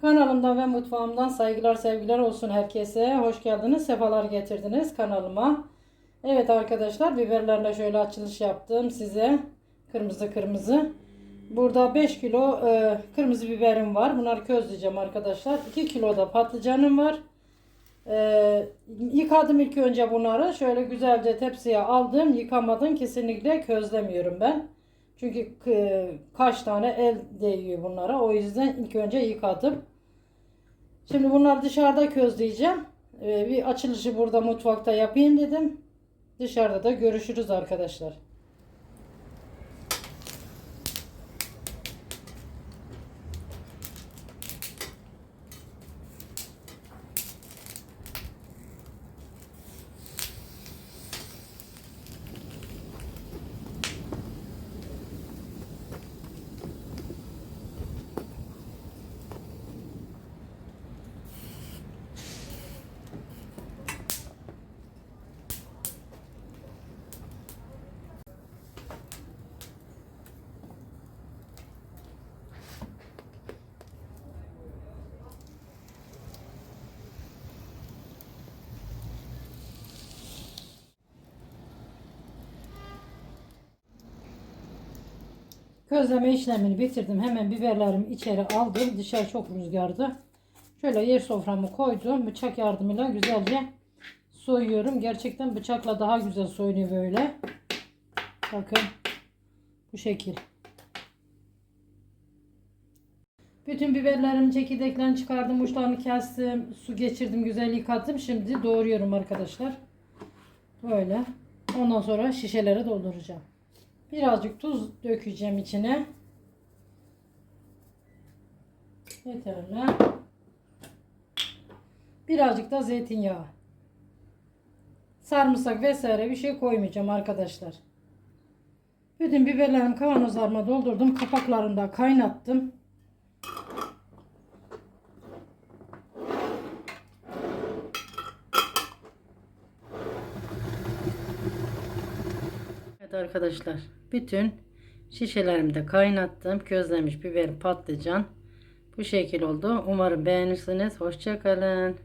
Kanalımdan ve mutfağımdan saygılar sevgiler olsun herkese. Hoş geldiniz, sefalar getirdiniz kanalıma. Evet arkadaşlar biberlerle şöyle açılış yaptım size. Kırmızı kırmızı. Burada 5 kilo e, kırmızı biberim var. Bunları közleyeceğim arkadaşlar. 2 kilo da patlıcanım var. E, yıkadım ilk önce bunları. Şöyle güzelce tepsiye aldım. Yıkamadım. Kesinlikle közlemiyorum ben. Çünkü e, kaç tane el değiyor bunlara. O yüzden ilk önce yıkadım. Şimdi bunları dışarıda közleyeceğim. E, bir açılışı burada mutfakta yapayım dedim. Dışarıda da görüşürüz arkadaşlar. Közleme işlemini bitirdim. Hemen biberlerimi içeri aldım. Dışarı çok rüzgardı. Şöyle yer soframı koydum. Bıçak yardımıyla güzelce soyuyorum. Gerçekten bıçakla daha güzel soyunuyor böyle. Bakın. Bu şekil. Bütün biberlerim çekirdeklerini çıkardım. Uçlarını kestim. Su geçirdim. Güzel yıkadım. Şimdi doğruyorum arkadaşlar. Böyle. Ondan sonra şişelere dolduracağım. Birazcık tuz dökeceğim içine. Yeterli. Birazcık da zeytinyağı. Sarımsak vesaire bir şey koymayacağım arkadaşlar. Bütün biberlerimi kavanozlarıma doldurdum. Kapaklarını da kaynattım. Arkadaşlar bütün şişelerimi de kaynattım. Közlemiş biber patlıcan. Bu şekil oldu. Umarım beğenirsiniz. Hoşçakalın.